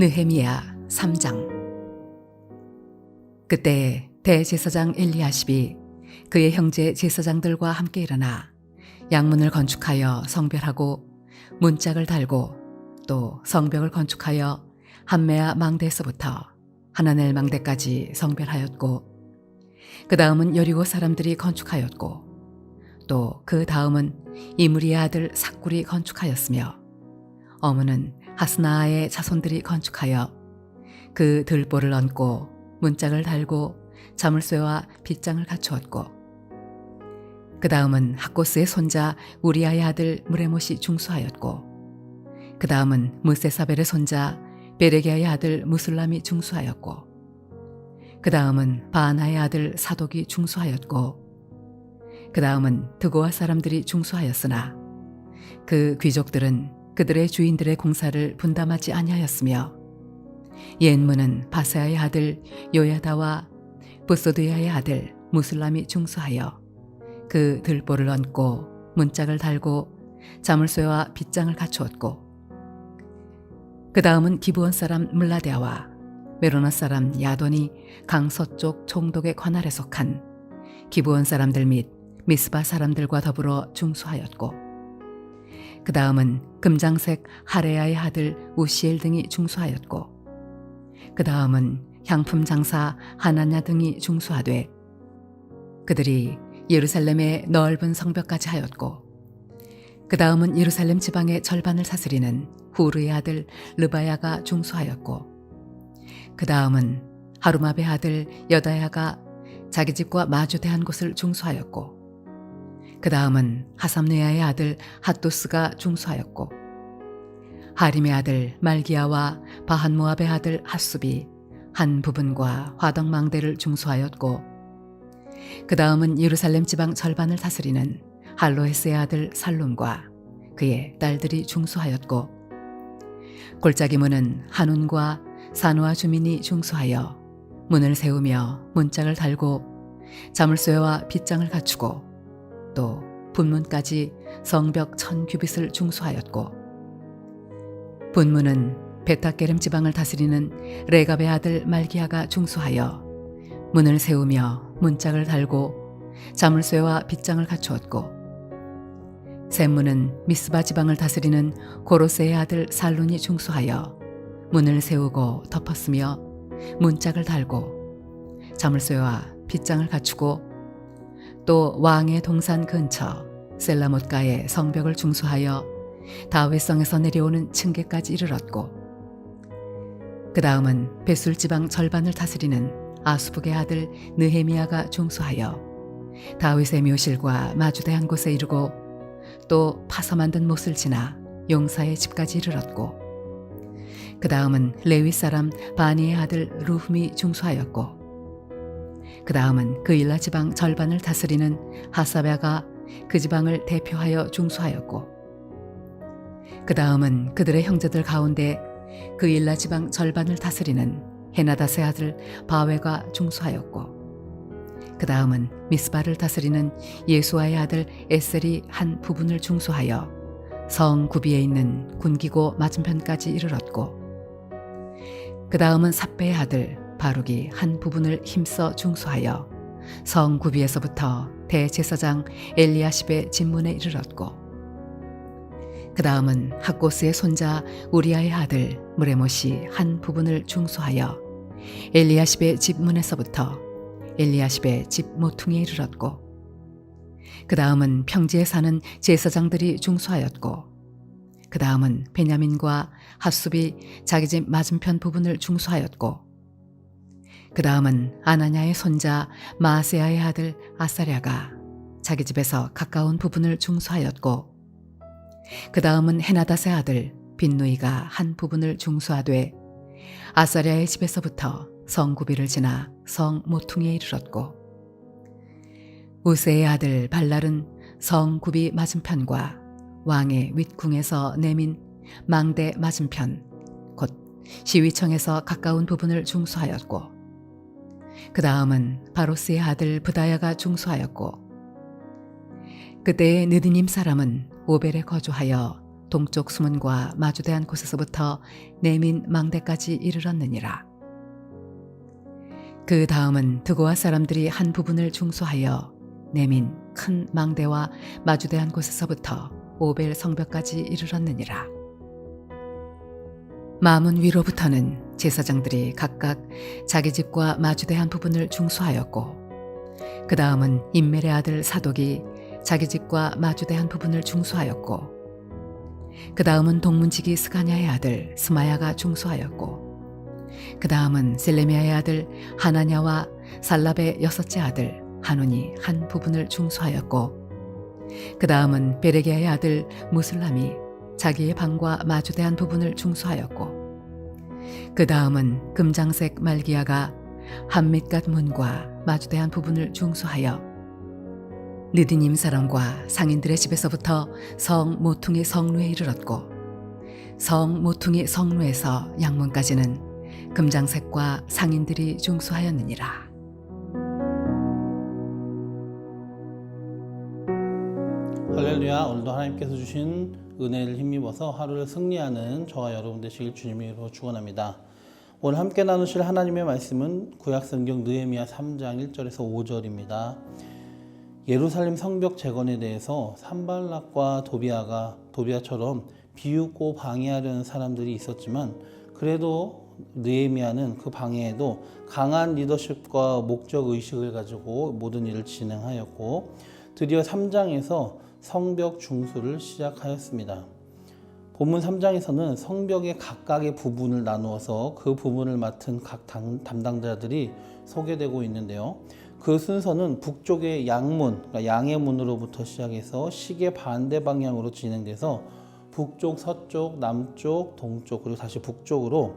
느헤미야 3장. 그때 대제사장 엘리야십이 그의 형제 제사장들과 함께 일어나 양문을 건축하여 성별하고 문짝을 달고 또 성벽을 건축하여 한메아 망대에서부터 하나넬 망대까지 성별하였고 그 다음은 여리고 사람들이 건축하였고 또 그 다음은 이무리의 아들 삭굴이 건축하였으며 어머는 하스나의 자손들이 건축하여 그 들보를 얹고 문짝을 달고 자물쇠와 빗장을 갖추었고 그 다음은 학고스의 손자 우리아의 아들 무레못이 중수하였고 그 다음은 무세사벨의 손자 베레기아의 아들 무술람이 중수하였고 그 다음은 바나의 아들 사독이 중수하였고 그 다음은 드고아 사람들이 중수하였으나 그 귀족들은 그들의 주인들의 공사를 분담하지 아니하였으며 옛문은 바세아의 아들 요야다와 부소드야의 아들 무슬람이 중수하여 그 들보를 얹고 문짝을 달고 자물쇠와 빗장을 갖추었고 그 다음은 기브온 사람 물라데아와 메로나 사람 야돈이 강서쪽 총독의 관할에 속한 기브온 사람들 및 미스바 사람들과 더불어 중수하였고 그 다음은 금장색 하레야의 아들 우시엘 등이 중수하였고 그 다음은 향품 장사 하나냐 등이 중수하되 그들이 예루살렘의 넓은 성벽까지 하였고 그 다음은 예루살렘 지방의 절반을 사스리는 후르의 아들 르바야가 중수하였고 그 다음은 하루마베 아들 여다야가 자기 집과 마주대한 곳을 중수하였고 그 다음은 하삼네아의 아들 핫도스가 중수하였고 하림의 아들 말기야와 바한모압의 아들 핫숲이 한 부분과 화덕망대를 중수하였고 그 다음은 예루살렘 지방 절반을 다스리는 할로헤스의 아들 살룸과 그의 딸들이 중수하였고 골짜기 문은 한운과 산호아 주민이 중수하여 문을 세우며 문짝을 달고 자물쇠와 빗장을 갖추고 또 분문까지 성벽 천 규빗을 중수하였고 분문은 베타게름 지방을 다스리는 레갑의 아들 말기야가 중수하여 문을 세우며 문짝을 달고 자물쇠와 빗장을 갖추었고 샘문은 미스바 지방을 다스리는 고로세의 아들 살룬이 중수하여 문을 세우고 덮었으며 문짝을 달고 자물쇠와 빗장을 갖추고 또 왕의 동산 근처 셀라못가의 성벽을 중수하여 다윗성에서 내려오는 층계까지 이르렀고 그 다음은 베술 지방 절반을 다스리는 아수북의 아들 느헤미야가 중수하여 다윗의 묘실과 마주대한 곳에 이르고 또 파서 만든 못을 지나 용사의 집까지 이르렀고 그 다음은 레위 사람 바니의 아들 루흠이 중수하였고 그 다음은 그 일라 지방 절반을 다스리는 하사베가 그 지방을 대표하여 중수하였고 그 다음은 그들의 형제들 가운데 그 일라 지방 절반을 다스리는 헤나다스의 아들 바웨가 중수하였고 그 다음은 미스바를 다스리는 예수아의 아들 에셀이 한 부분을 중수하여 성 구비에 있는 군기고 맞은편까지 이르렀고 그 다음은 삽배의 아들 바룩이 한 부분을 힘써 중수하여 성 구비에서부터 대제사장 엘리야십의 진문에 이르렀고 그 다음은 학고스의 손자 우리아의 아들 무레못이 한 부분을 중수하여 엘리야십의 집 문에서부터 엘리야십의 집 모퉁이에 이르렀고 그 다음은 평지에 사는 제사장들이 중수하였고 그 다음은 베냐민과 핫숲이 자기 집 맞은편 부분을 중수하였고 그 다음은 아나냐의 손자 마세아의 아들 아사랴가 자기 집에서 가까운 부분을 중수하였고 그 다음은 헤나다스의 아들 빈누이가 한 부분을 중수하되 아사랴의 집에서부터 성구비를 지나 성 모퉁이에 이르렀고 우세의 아들 발랄은 성구비 맞은편과 왕의 윗궁에서 내민 망대 맞은편 곧 시위청에서 가까운 부분을 중수하였고 그 다음은 바로스의 아들 부다야가 중수하였고 그때의 느디님 사람은 오벨에 거주하여 동쪽 수문과 마주대한 곳에서부터 내민 망대까지 이르렀느니라. 그 다음은 드고아 사람들이 한 부분을 중수하여 내민 큰 망대와 마주대한 곳에서부터 오벨 성벽까지 이르렀느니라. 마문 위로부터는 제사장들이 각각 자기 집과 마주대한 부분을 중수하였고 그 다음은 인멜의 아들 사독이 자기 집과 마주대한 부분을 중수하였고 그 다음은 동문지기 스가냐의 아들 스마야가 중수하였고 그 다음은 셀레미아의 아들 하나냐와 살랍의 여섯째 아들 하눈이 한 부분을 중수하였고 그 다음은 베레기아의 아들 무슬람이 자기의 방과 마주대한 부분을 중수하였고 그 다음은 금장색 말기야가 한밑갓 문과 마주대한 부분을 중수하여 느디님 사람과 상인들의 집에서부터 성 모퉁이 성루에 이르렀고 성 모퉁이 성루에서 양문까지는 금장색과 상인들이 중수하였느니라. 할렐루야 오늘도 하나님께서 주신 은혜를 힘입어서 하루를 승리하는 저와 여러분 되시길 주님으로 축원합니다. 오늘 함께 나누실 하나님의 말씀은 구약성경 느헤미야 3장 1절에서 5절입니다. 예루살렘 성벽 재건에 대해서 산발락과 도비아가 도비아처럼 비웃고 방해하려는 사람들이 있었지만 그래도 느헤미야는 그 방해에도 강한 리더십과 목적 의식을 가지고 모든 일을 진행하였고 드디어 3장에서 성벽 중수를 시작하였습니다. 본문 3장에서는 성벽의 각각의 부분을 나누어서 그 부분을 맡은 각 당- 담당자들이 소개되고 있는데요. 그 순서는 북쪽의 양문, 그러니까 양의 문으로부터 시작해서 시계 반대 방향으로 진행돼서 북쪽, 서쪽, 남쪽, 동쪽 그리고 다시 북쪽으로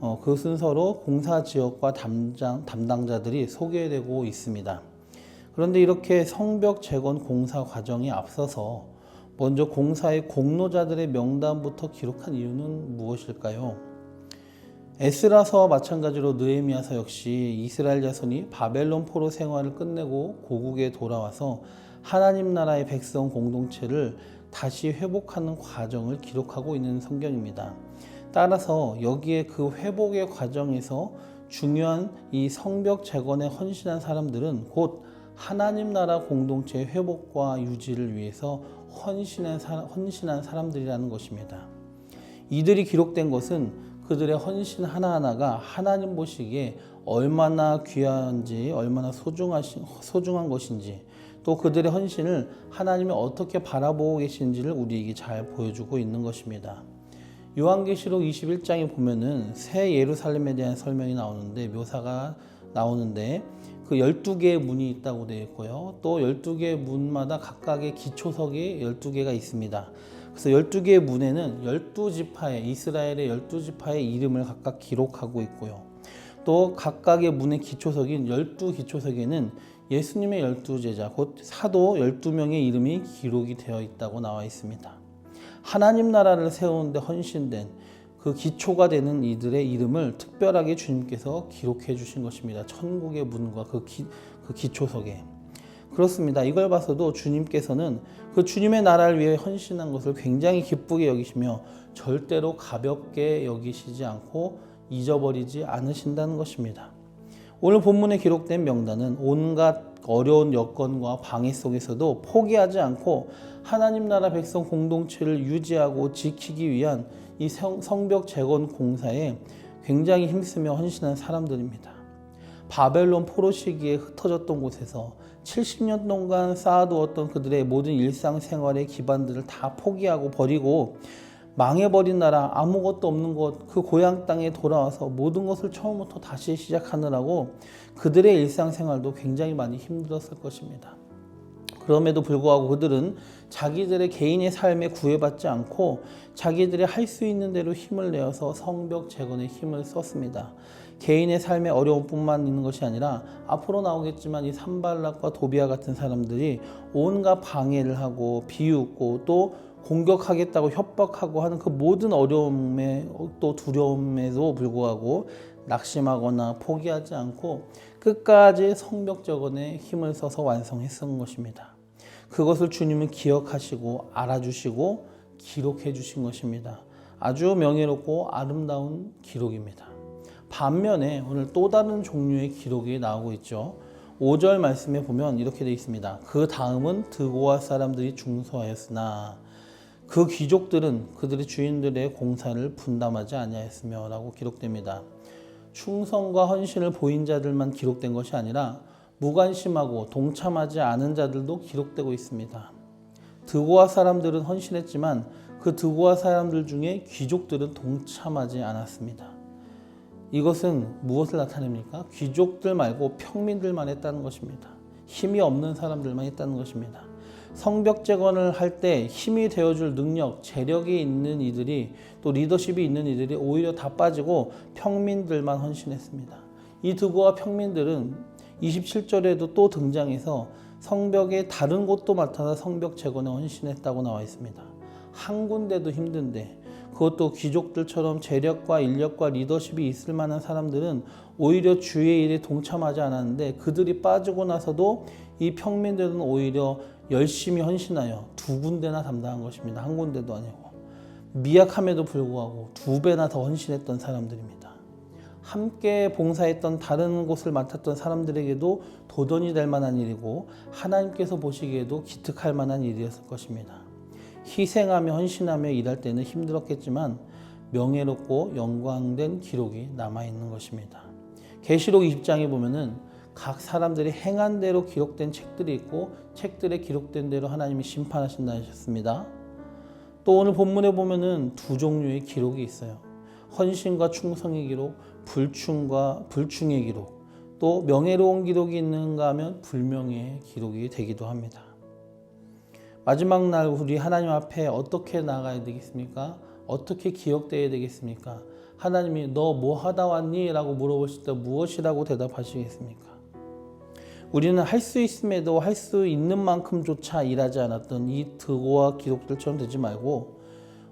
어, 그 순서로 공사 지역과 담당, 담당자들이 소개되고 있습니다. 그런데 이렇게 성벽 재건 공사 과정이 앞서서 먼저 공사의 공로자들의 명단부터 기록한 이유는 무엇일까요? 에스라서와 마찬가지로 느헤미야서 역시 이스라엘 자손이 바벨론 포로 생활을 끝내고 고국에 돌아와서 하나님 나라의 백성 공동체를 다시 회복하는 과정을 기록하고 있는 성경입니다. 따라서 여기에 그 회복의 과정에서 중요한 이 성벽 재건에 헌신한 사람들은 곧 하나님 나라 공동체의 회복과 유지를 위해서 헌신한, 사, 헌신한 사람들이라는 것입니다. 이들이 기록된 것은 그들의 헌신 하나하나가 하나님 보시기에 얼마나 귀한지, 얼마나 소중하신, 소중한 것인지, 또 그들의 헌신을 하나님이 어떻게 바라보고 계신지를 우리에게 잘 보여주고 있는 것입니다. 요한계시록 21장에 보면은 새 예루살렘에 대한 설명이 나오는데 묘사가 나오는데 그 12개의 문이 있다고 되어 있고요. 또 12개의 문마다 각각의 기초석이 12개가 있습니다. 그래서 12개의 문에는 12지파의 이스라엘의 12지파의 이름을 각각 기록하고 있고요. 또 각각의 문의 기초석인 12기초석에는 예수님의 12제자 곧 사도 12명의 이름이 기록이 되어 있다고 나와 있습니다. 하나님 나라를 세우는데 헌신된 그 기초가 되는 이들의 이름을 특별하게 주님께서 기록해 주신 것입니다. 천국의 문과 그, 기, 그 기초석에. 그렇습니다. 이걸 봐서도 주님께서는 그 주님의 나라를 위해 헌신한 것을 굉장히 기쁘게 여기시며 절대로 가볍게 여기시지 않고 잊어버리지 않으신다는 것입니다. 오늘 본문에 기록된 명단은 온갖 어려운 여건과 방해 속에서도 포기하지 않고 하나님 나라 백성 공동체를 유지하고 지키기 위한 이 성- 성벽 재건 공사에 굉장히 힘쓰며 헌신한 사람들입니다. 바벨론 포로 시기에 흩어졌던 곳에서 70년 동안 쌓아두었던 그들의 모든 일상생활의 기반들을 다 포기하고 버리고 망해버린 나라 아무것도 없는 곳 그 고향 땅에 돌아와서 모든 것을 처음부터 다시 시작하느라고 그들의 일상생활도 굉장히 많이 힘들었을 것입니다. 그럼에도 불구하고 그들은 자기들의 개인의 삶에 구애받지 않고 자기들이 할 수 있는 대로 힘을 내어서 성벽 재건에 힘을 썼습니다. 개인의 삶의 어려움뿐만 있는 것이 아니라 앞으로 나오겠지만 이 산발락과 도비아 같은 사람들이 온갖 방해를 하고 비웃고 또 공격하겠다고 협박하고 하는 그 모든 어려움에 또 두려움에도 불구하고 낙심하거나 포기하지 않고 끝까지 성벽 재건에 힘을 써서 완성했던 것입니다. 그것을 주님은 기억하시고 알아주시고 기록해 주신 것입니다. 아주 명예롭고 아름다운 기록입니다. 반면에 오늘 또 다른 종류의 기록이 나오고 있죠. 5절 말씀에 보면 이렇게 되어 있습니다. 그 다음은 드고아 사람들이 중소하였으나 그 귀족들은 그들의 주인들의 공사를 분담하지 아니하였으며라고 기록됩니다. 충성과 헌신을 보인 자들만 기록된 것이 아니라 무관심하고 동참하지 않은 자들도 기록되고 있습니다. 드고아 사람들은 헌신했지만 그 드고아 사람들 중에 귀족들은 동참하지 않았습니다. 이것은 무엇을 나타냅니까? 귀족들 말고 평민들만 했다는 것입니다. 힘이 없는 사람들만 했다는 것입니다. 성벽 재건을 할 때 힘이 되어줄 능력, 재력이 있는 이들이 또 리더십이 있는 이들이 오히려 다 빠지고 평민들만 헌신했습니다. 이 드고와 평민들은 27절에도 또 등장해서 성벽의 다른 곳도 맡아서 성벽 재건에 헌신했다고 나와 있습니다. 한 군데도 힘든데 그것도 귀족들처럼 재력과 인력과 리더십이 있을 만한 사람들은 오히려 주의 일에 동참하지 않았는데 그들이 빠지고 나서도 이 평민들은 오히려 열심히 헌신하여 두 군데나 담당한 것입니다. 한 군데도 아니고 미약함에도 불구하고 두 배나 더 헌신했던 사람들입니다. 함께 봉사했던 다른 곳을 맡았던 사람들에게도 도전이 될 만한 일이고 하나님께서 보시기에도 기특할 만한 일이었을 것입니다. 희생하며 헌신하며 일할 때는 힘들었겠지만 명예롭고 영광된 기록이 남아 있는 것입니다. 계시록 20장에 보면은 각 사람들이 행한 대로 기록된 책들이 있고 책들에 기록된 대로 하나님이 심판하신다 하셨습니다. 또 오늘 본문에 보면은 두 종류의 기록이 있어요. 헌신과 충성의 기록, 불충과 불충의 기록, 또 명예로운 기록이 있는가 하면 불명예의 기록이 되기도 합니다. 마지막 날 우리 하나님 앞에 어떻게 나가야 되겠습니까? 어떻게 기억돼야 되겠습니까? 하나님이 너 뭐 하다 왔니? 라고 물어보실 때 무엇이라고 대답하시겠습니까? 우리는 할 수 있음에도 할 수 있는 만큼조차 일하지 않았던 이 드고와 기록들처럼 되지 말고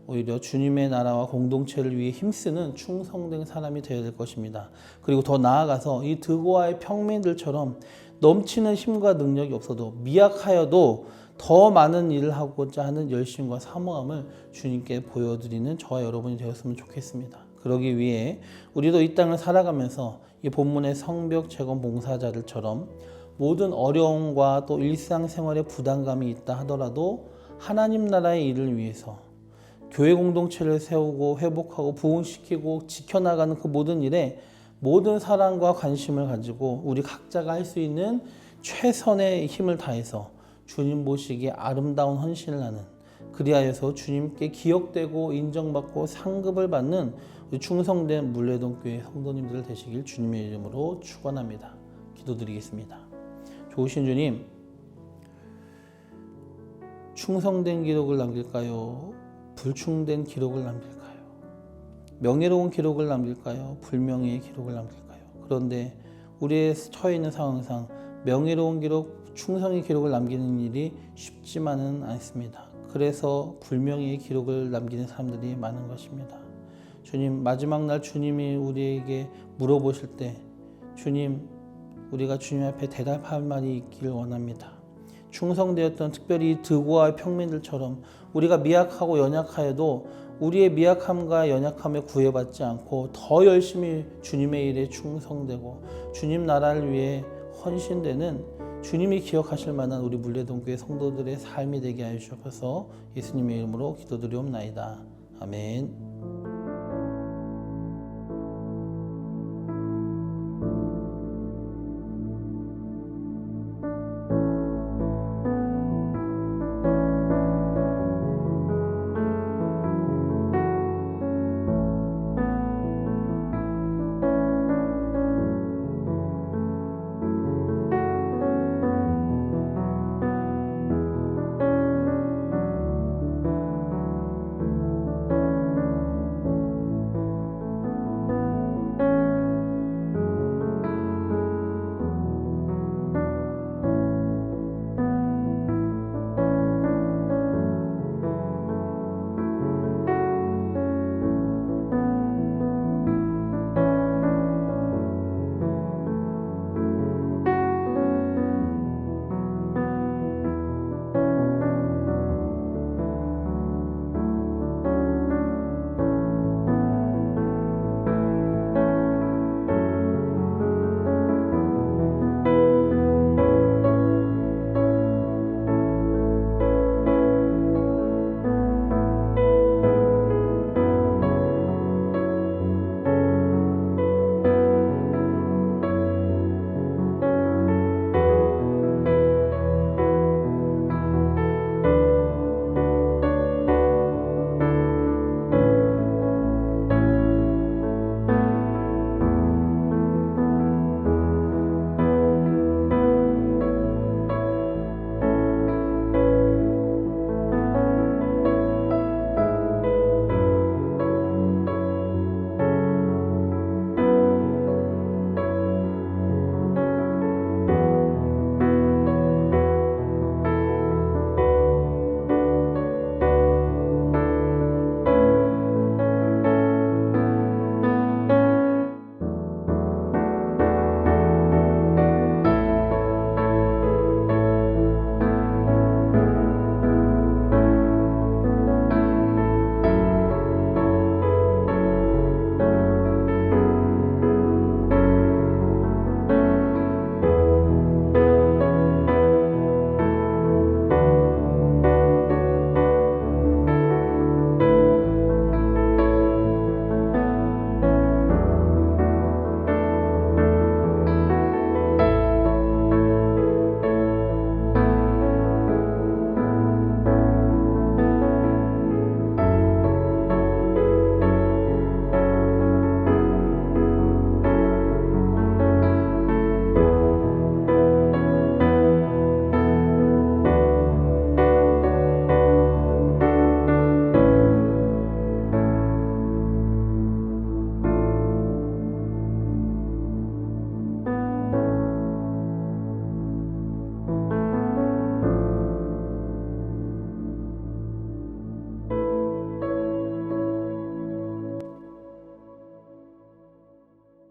오히려 주님의 나라와 공동체를 위해 힘쓰는 충성된 사람이 되어야 될 것입니다. 그리고 더 나아가서 이 드고와의 평민들처럼 넘치는 힘과 능력이 없어도 미약하여도 더 많은 일을 하고자 하는 열심과 사모함을 주님께 보여드리는 저와 여러분이 되었으면 좋겠습니다. 그러기 위해 우리도 이 땅을 살아가면서 이 본문의 성벽 재건 봉사자들처럼 모든 어려움과 또 일상생활에 부담감이 있다 하더라도 하나님 나라의 일을 위해서 교회 공동체를 세우고 회복하고 부흥시키고 지켜나가는 그 모든 일에 모든 사랑과 관심을 가지고 우리 각자가 할 수 있는 최선의 힘을 다해서 주님 보시기에 아름다운 헌신을 하는 그리하여서 주님께 기억되고 인정받고 상급을 받는 충성된 물레동 교회 성도님들 되시길 주님의 이름으로 축원합니다. 기도드리겠습니다. 좋으신 주님, 충성된 기록을 남길까요? 불충된 기록을 남길까요? 명예로운 기록을 남길까요? 불명예의 기록을 남길까요? 그런데 우리의 처해 있는 상황상 명예로운 기록, 충성의 기록을 남기는 일이 쉽지만은 않습니다. 그래서 불명예의 기록을 남기는 사람들이 많은 것입니다. 주님, 마지막 날 주님이 우리에게 물어보실 때, 주님, 우리가 주님 앞에 대답할 말이 있기를 원합니다. 충성되었던 특별히 드고와 평민들처럼 우리가 미약하고 연약하여도 우리의 미약함과 연약함에 구애받지 않고 더 열심히 주님의 일에 충성되고 주님 나라를 위해 헌신되는 주님이 기억하실 만한 우리 물레동교회 성도들의 삶이 되게 하여 주셔서 예수님의 이름으로 기도드리옵나이다. 아멘.